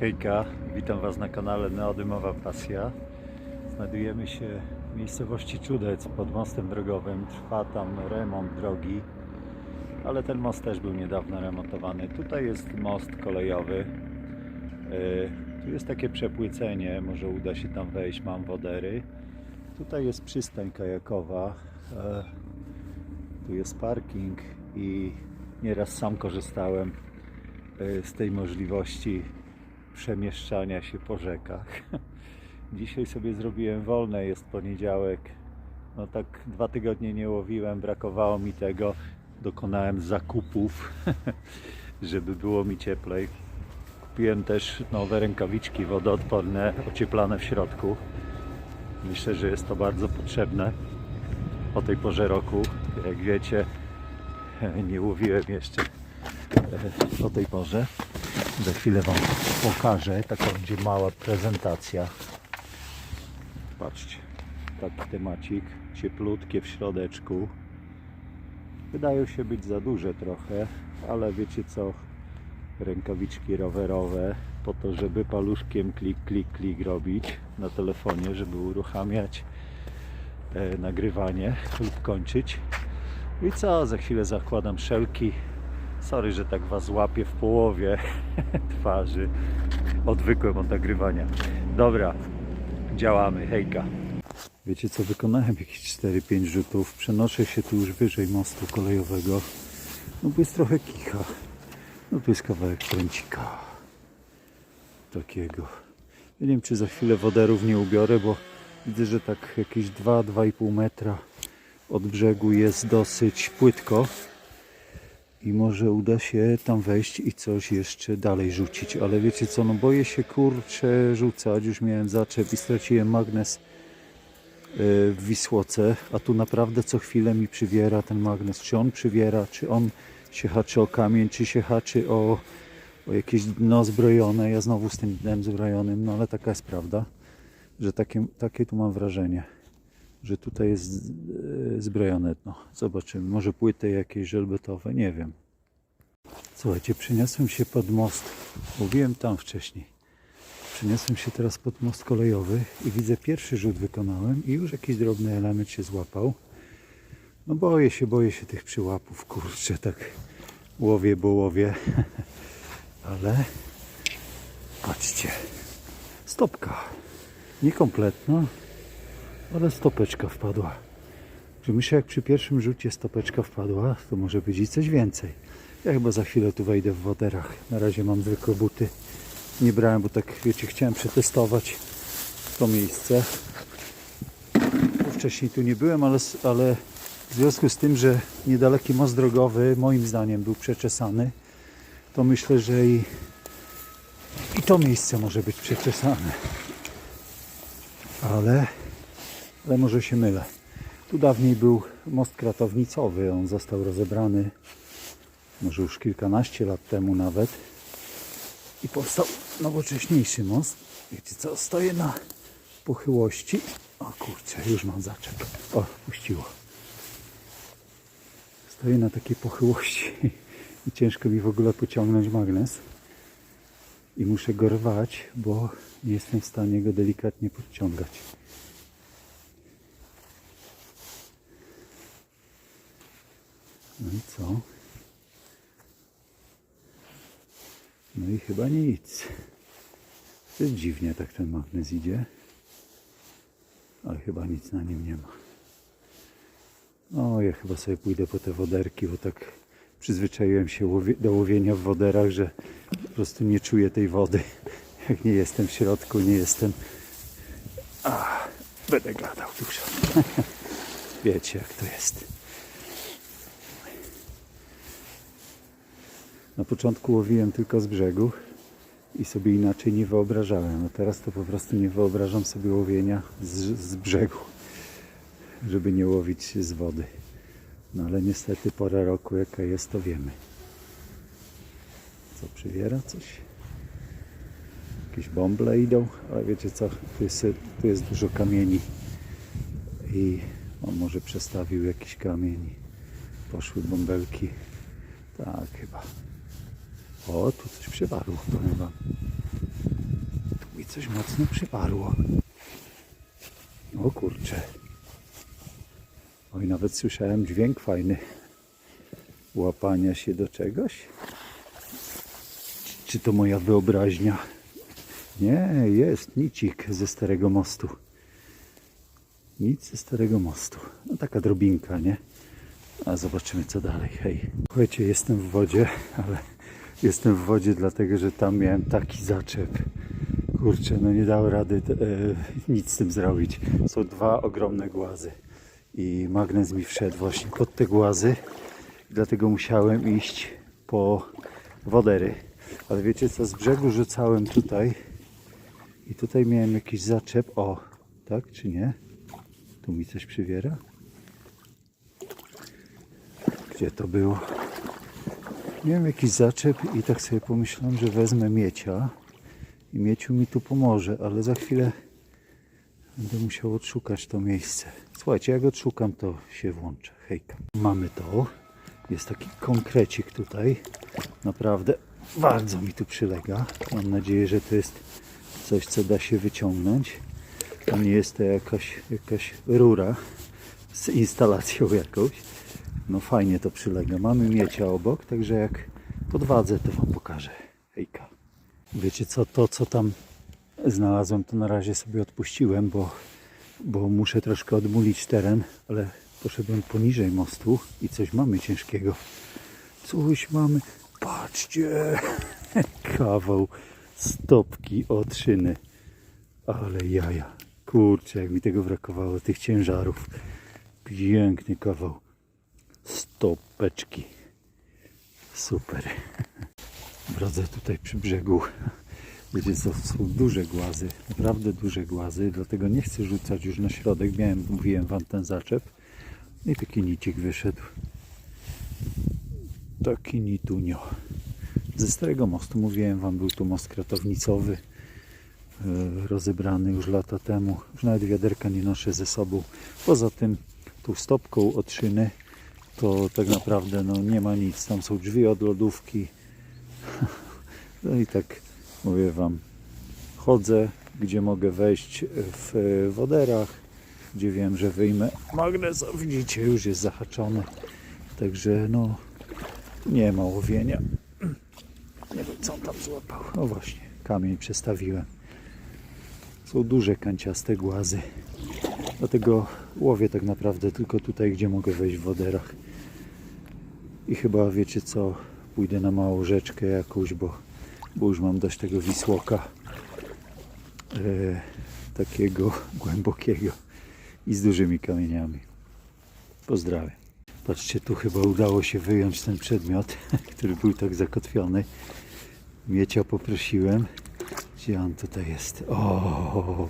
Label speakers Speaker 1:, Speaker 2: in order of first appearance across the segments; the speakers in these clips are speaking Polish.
Speaker 1: Hejka, witam Was na kanale Neodymowa Pasja. Znajdujemy się w miejscowości Czudec pod mostem drogowym. Trwa tam remont drogi, ale ten most też był niedawno remontowany. Tutaj jest most kolejowy. E, Tu jest takie przepłycenie, może uda się tam wejść, mam wodery. Tutaj jest przystań kajakowa. E, Tu jest parking i nieraz sam korzystałem e, z tej możliwości przemieszczania się po rzekach. Dzisiaj sobie zrobiłem wolne, jest poniedziałek. No tak dwa tygodnie nie łowiłem, brakowało mi tego. Dokonałem zakupów, żeby było mi cieplej. Kupiłem też nowe rękawiczki wodoodporne, ocieplane w środku. Myślę, że jest to bardzo potrzebne o tej porze roku. Jak wiecie, nie łowiłem jeszcze e, o tej porze. Za chwilę Wam pokażę. Taka będzie mała prezentacja. Patrzcie, taki temacik. Cieplutkie w środeczku. Wydają się być za duże trochę, ale wiecie co? Rękawiczki rowerowe po to, żeby paluszkiem klik, klik, klik robić na telefonie, żeby uruchamiać e, nagrywanie lub kończyć. I co? Za chwilę zakładam szelki. Sorry, że tak was łapię w połowie twarzy. Odwykłem od nagrywania. Dobra, działamy. Hejka. Wiecie co? Wykonałem jakieś 4-5 rzutów. Przenoszę się tu już wyżej mostu kolejowego. No bo jest trochę kicha. No tu jest kawałek pręcika. Takiego. Nie wiem, czy za chwilę woderów nie ubiorę, bo widzę, że tak jakieś 2-2,5 metra od brzegu jest dosyć płytko i może uda się tam wejść i coś jeszcze dalej rzucić, ale wiecie co, no boję się kurczę rzucać, już miałem zaczep i straciłem magnes yy, w Wisłoce, a tu naprawdę co chwilę mi przywiera ten magnes, czy on przywiera, czy on się haczy o kamień, czy się haczy o, o jakieś dno zbrojone, ja znowu z tym dnem zbrojonym, no ale taka jest prawda, że takie, takie tu mam wrażenie że tutaj jest e, zbrojone dno. Zobaczymy. Może płyty jakieś żelbetowe, nie wiem. Słuchajcie, przeniosłem się pod most. Mówiłem tam wcześniej. Przeniosłem się teraz pod most kolejowy i widzę pierwszy rzut wykonałem i już jakiś drobny element się złapał. No boję się, boję się tych przyłapów, kurczę, tak łowię, bo łowię. Ale patrzcie, stopka. Niekompletna, ale stopeczka wpadła. Że myślę, jak przy pierwszym rzucie stopeczka wpadła, to może być i coś więcej. Ja chyba za chwilę tu wejdę w woderach. Na razie mam zwykłe buty. Nie brałem, bo tak wiecie, chciałem przetestować to miejsce. Wcześniej tu nie byłem, ale, ale w związku z tym, że niedaleki most drogowy moim zdaniem był przeczesany, to myślę, że i, i to miejsce może być przeczesane. Ale ale może się mylę. Tu dawniej był most kratownicowy, on został rozebrany może już kilkanaście lat temu nawet i powstał nowocześniejszy most. Wiecie co, stoję na pochyłości. O kurczę, już mam zaczep. O, puściło. Stoję na takiej pochyłości i ciężko mi w ogóle pociągnąć magnes. I muszę go rwać, bo nie jestem w stanie go delikatnie podciągać. No i co? No i chyba nic. To jest dziwnie, tak ten magnes idzie. Ale chyba nic na nim nie ma. No, ja chyba sobie pójdę po te woderki, bo tak przyzwyczaiłem się do łowienia w woderach, że po prostu nie czuję tej wody. Jak nie jestem w środku, nie jestem. A, będę gadał dużo. Wiecie, jak to jest. Na początku łowiłem tylko z brzegu i sobie inaczej nie wyobrażałem. A teraz to po prostu nie wyobrażam sobie łowienia z, z brzegu, żeby nie łowić z wody. No ale niestety pora roku jaka jest, to wiemy. Co przywiera coś? Jakieś bąble idą, ale wiecie co, tu jest, tu jest dużo kamieni i on może przestawił jakiś kamień. Poszły bąbelki. Tak chyba. O, tu coś przywarło, powiem wam. coś mocno przyparło. O kurczę. Oj, nawet słyszałem dźwięk fajny. Łapania się do czegoś. Czy to moja wyobraźnia? Nie, jest nicik ze Starego Mostu. Nic ze Starego Mostu. No taka drobinka, nie? A zobaczymy co dalej. Hej. Słuchajcie, jestem w wodzie, ale jestem w wodzie dlatego, że tam miałem taki zaczep. Kurczę, no nie dało rady e, nic z tym zrobić. Są dwa ogromne głazy i magnes mi wszedł właśnie pod te głazy. Dlatego musiałem iść po wodery. Ale wiecie co, z brzegu rzucałem tutaj i tutaj miałem jakiś zaczep. O, tak czy nie? Tu mi coś przywiera? Gdzie to było? Miałem jakiś zaczep i tak sobie pomyślałem, że wezmę miecia i mieciu mi tu pomoże, ale za chwilę będę musiał odszukać to miejsce. Słuchajcie, jak odszukam, to się włączę. Hejka. Mamy to. Jest taki konkrecik tutaj. Naprawdę bardzo mi tu przylega. Mam nadzieję, że to jest coś, co da się wyciągnąć. A nie jest to jakaś, jakaś rura z instalacją jakąś. No fajnie to przylega. Mamy miecia obok, także jak podwadzę, to Wam pokażę. Hejka. Wiecie co, to co tam znalazłem, to na razie sobie odpuściłem, bo, bo muszę troszkę odmulić teren, ale poszedłem poniżej mostu i coś mamy ciężkiego. Coś mamy. Patrzcie! Kawał stopki od szyny. Ale jaja. Kurczę, jak mi tego brakowało, tych ciężarów. Piękny kawał stopeczki. Super. Brodzę tutaj przy brzegu. Wiecie co, są duże głazy, naprawdę duże głazy, dlatego nie chcę rzucać już na środek. Miałem, mówiłem wam ten zaczep i taki nicik wyszedł. Taki nitunio. Ze Starego Mostu mówiłem wam, był tu most kratownicowy, e, rozebrany już lata temu. Już nawet wiaderka nie noszę ze sobą. Poza tym tą stopką od szyny to tak naprawdę no, nie ma nic. Tam są drzwi od lodówki. No i tak mówię Wam, chodzę, gdzie mogę wejść w woderach, gdzie wiem, że wyjmę magnes. Widzicie, już jest zahaczony. Także no, nie ma łowienia. Nie wiem, co on tam złapał. O właśnie, kamień przestawiłem. Są duże kanciaste głazy. Dlatego łowię tak naprawdę tylko tutaj, gdzie mogę wejść w woderach. I chyba wiecie co, pójdę na małą rzeczkę jakąś, bo, bo już mam dość tego wisłoka e, takiego głębokiego i z dużymi kamieniami. Pozdrawiam. Patrzcie, tu chyba udało się wyjąć ten przedmiot, który był tak zakotwiony. Miecia poprosiłem. Gdzie on tutaj jest? O,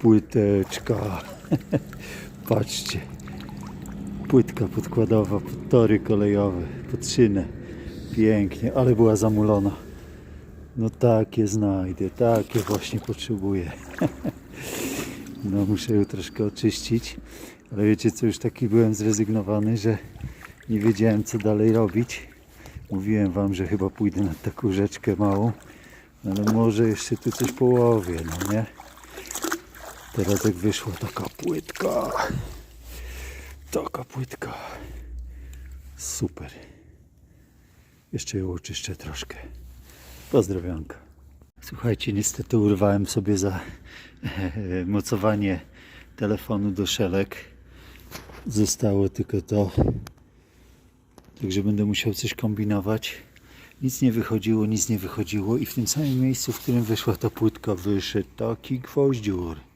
Speaker 1: płyteczka. Patrzcie. Płytka podkładowa pod tory kolejowe, pod szynę. Pięknie, ale była zamulona. No takie znajdę, takie właśnie potrzebuję. No muszę ją troszkę oczyścić. Ale wiecie co, już taki byłem zrezygnowany, że nie wiedziałem co dalej robić. Mówiłem wam, że chyba pójdę na taką rzeczkę małą. No ale może jeszcze tu coś połowię, no nie? Teraz jak wyszła taka płytka. Taka płytka. Super. Jeszcze ją oczyszczę troszkę. Pozdrowionka. Słuchajcie, niestety urwałem sobie za mocowanie telefonu do szelek. Zostało tylko to. Także będę musiał coś kombinować. Nic nie wychodziło, nic nie wychodziło i w tym samym miejscu, w którym wyszła ta płytka, wyszedł taki gwoździur.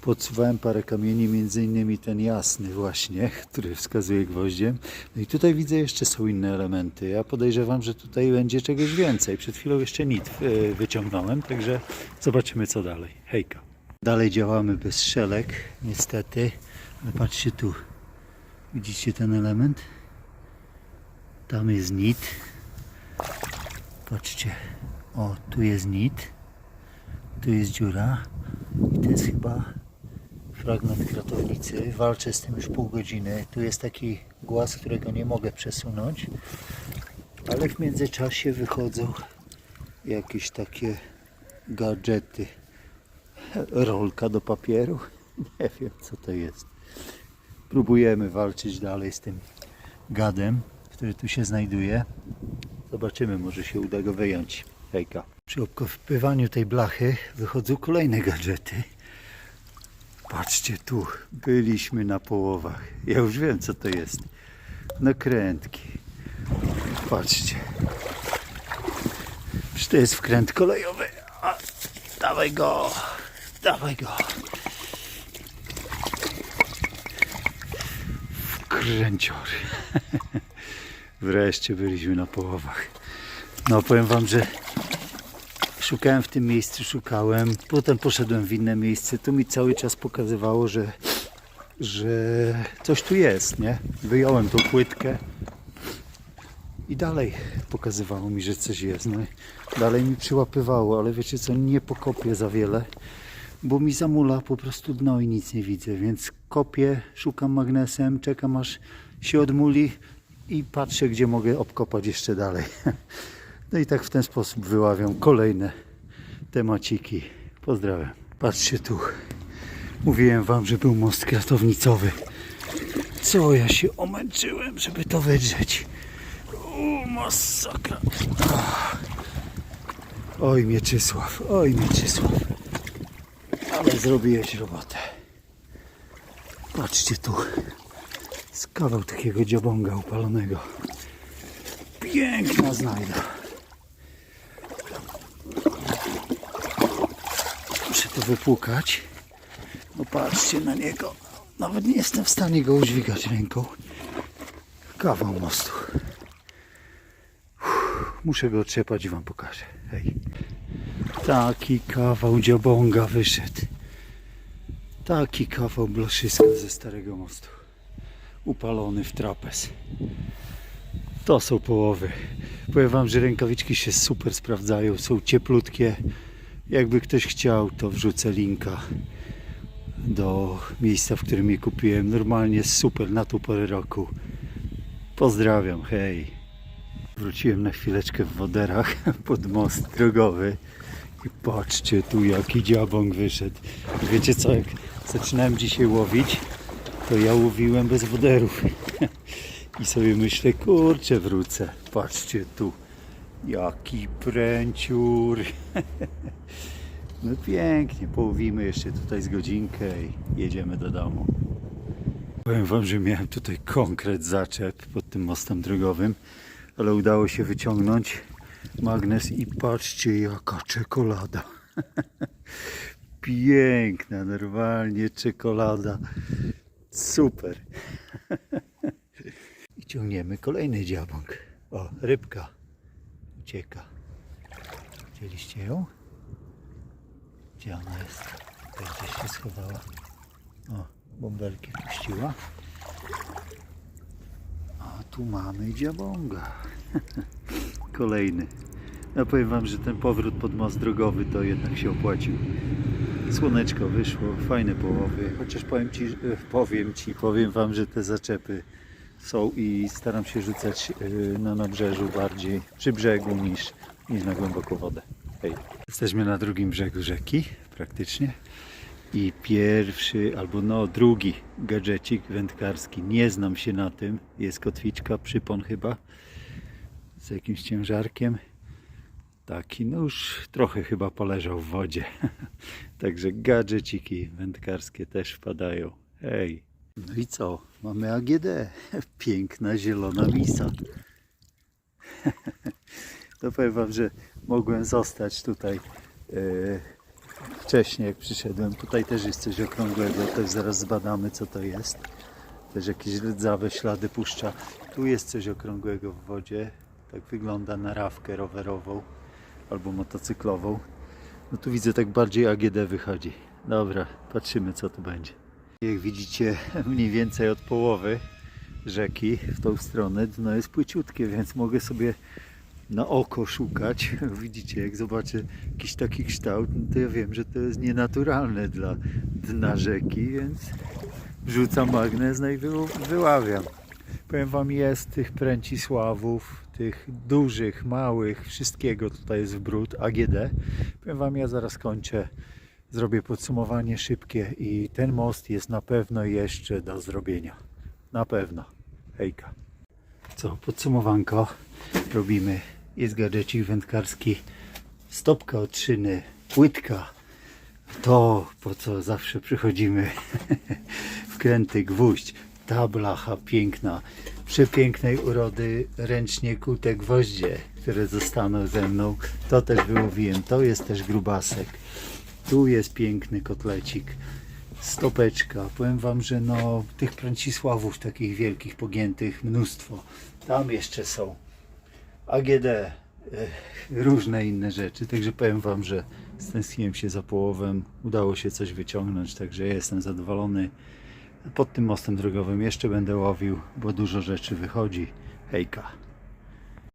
Speaker 1: Podsuwałem parę kamieni, między innymi ten jasny właśnie, który wskazuje gwoździem. No i tutaj widzę jeszcze są inne elementy. Ja podejrzewam, że tutaj będzie czegoś więcej. Przed chwilą jeszcze nit e, wyciągnąłem, także zobaczymy co dalej. Hejka. Dalej działamy bez szelek, niestety. Ale patrzcie tu. Widzicie ten element? Tam jest nit. Patrzcie. O, tu jest nit. Tu jest dziura. I to jest chyba fragment kratownicy. Walczę z tym już pół godziny. Tu jest taki głaz, którego nie mogę przesunąć. Ale w międzyczasie wychodzą jakieś takie gadżety rolka do papieru. Nie wiem co to jest. Próbujemy walczyć dalej z tym gadem, który tu się znajduje. Zobaczymy, może się uda go wyjąć. Hejka. Przy obkopywaniu tej blachy wychodzą kolejne gadżety. Patrzcie tu, byliśmy na połowach. Ja już wiem co to jest. Nakrętki. Patrzcie. To jest wkręt kolejowy. A, dawaj go, dawaj go. Wkręciory. Wreszcie byliśmy na połowach. No powiem wam, że szukałem w tym miejscu, szukałem. Potem poszedłem w inne miejsce. Tu mi cały czas pokazywało, że, że coś tu jest, nie? Wyjąłem tą płytkę i dalej pokazywało mi, że coś jest. No dalej mi przyłapywało, ale wiecie co, nie pokopię za wiele, bo mi zamula po prostu dno i nic nie widzę, więc kopię, szukam magnesem, czekam aż się odmuli i patrzę, gdzie mogę obkopać jeszcze dalej. No i tak w ten sposób wyławiam kolejne temaciki. Pozdrawiam. Patrzcie tu. Mówiłem wam, że był most kratownicowy. Co ja się omęczyłem, żeby to wydrzeć. O, masakra. Oj, Mieczysław, oj, Mieczysław. Ale zrobiłeś robotę. Patrzcie tu. Z kawał takiego dziobąga upalonego. Piękna znajda. Muszę to wypłukać. No patrzcie na niego. Nawet nie jestem w stanie go udźwigać ręką. Kawał mostu. Muszę go otrzepać i wam pokażę. Hej. Taki kawał dziobąga wyszedł. Taki kawał bloszyska ze starego mostu. Upalony w trapez. To są połowy. Powiem wam, że rękawiczki się super sprawdzają, są cieplutkie. Jakby ktoś chciał, to wrzucę linka do miejsca, w którym je kupiłem. Normalnie super na tą porę roku. Pozdrawiam, hej. Wróciłem na chwileczkę w woderach pod most drogowy. I patrzcie tu jaki dziabąk wyszedł. Wiecie co, jak zaczynałem dzisiaj łowić, to ja łowiłem bez woderów. I sobie myślę, kurczę wrócę. Patrzcie tu. Jaki pręciur. No pięknie, połowimy jeszcze tutaj z godzinkę i jedziemy do domu. Powiem wam, że miałem tutaj konkret zaczep pod tym mostem drogowym, ale udało się wyciągnąć magnes i patrzcie jaka czekolada. Piękna, normalnie czekolada. Super. I ciągniemy kolejny dziabąk. O, rybka ucieka. Widzieliście ją? Gdzie ona jest? Tutaj gdzieś się schowała. O, bąbelki puściła. A tu mamy dziabąga. Kolejny. Ja powiem wam, że ten powrót pod most drogowy to jednak się opłacił. Słoneczko wyszło, fajne połowy. Chociaż powiem ci, powiem ci, powiem wam, że te zaczepy są i staram się rzucać e, na nabrzeżu bardziej przy brzegu niż, niż na głęboką wodę. Hej. Jesteśmy na drugim brzegu rzeki praktycznie. I pierwszy, albo no drugi gadżecik wędkarski. Nie znam się na tym. Jest kotwiczka, przypon chyba. Z jakimś ciężarkiem. Taki, no już trochę chyba poleżał w wodzie. Także gadżeciki wędkarskie też wpadają. Hej. No i co? Mamy AGD. Piękna zielona misa. To powiem wam, że mogłem zostać tutaj e, wcześniej jak przyszedłem. Tutaj też jest coś okrągłego, też zaraz zbadamy co to jest. Też jakieś rdzawe ślady puszcza. Tu jest coś okrągłego w wodzie. Tak wygląda na rawkę rowerową albo motocyklową. No tu widzę tak bardziej AGD wychodzi. Dobra, patrzymy co tu będzie. Jak widzicie mniej więcej od połowy rzeki w tą stronę dno jest płyciutkie, więc mogę sobie na oko szukać. Widzicie, jak zobaczę jakiś taki kształt, no to ja wiem, że to jest nienaturalne dla dna rzeki, więc wrzucam magnes no i wy- wyławiam. Powiem Wam, jest tych pręcisławów, tych dużych, małych, wszystkiego tutaj jest w brud, AGD. Powiem Wam, ja zaraz kończę zrobię podsumowanie szybkie i ten most jest na pewno jeszcze do zrobienia. Na pewno. Hejka. Co, podsumowanko robimy. Jest gadżecik wędkarski, stopka od szyny, płytka. To, po co zawsze przychodzimy. Wkręty, gwóźdź, ta blacha piękna, przepięknej urody ręcznie kute gwoździe, które zostaną ze mną. To też wyłowiłem, to jest też grubasek. Tu jest piękny kotlecik. Stopeczka. Powiem wam, że no tych Francisławów takich wielkich, pogiętych mnóstwo. Tam jeszcze są. AGD, e, różne inne rzeczy. Także powiem wam, że stęskniłem się za połowem. Udało się coś wyciągnąć, także jestem zadowolony. Pod tym mostem drogowym jeszcze będę łowił, bo dużo rzeczy wychodzi. Hejka.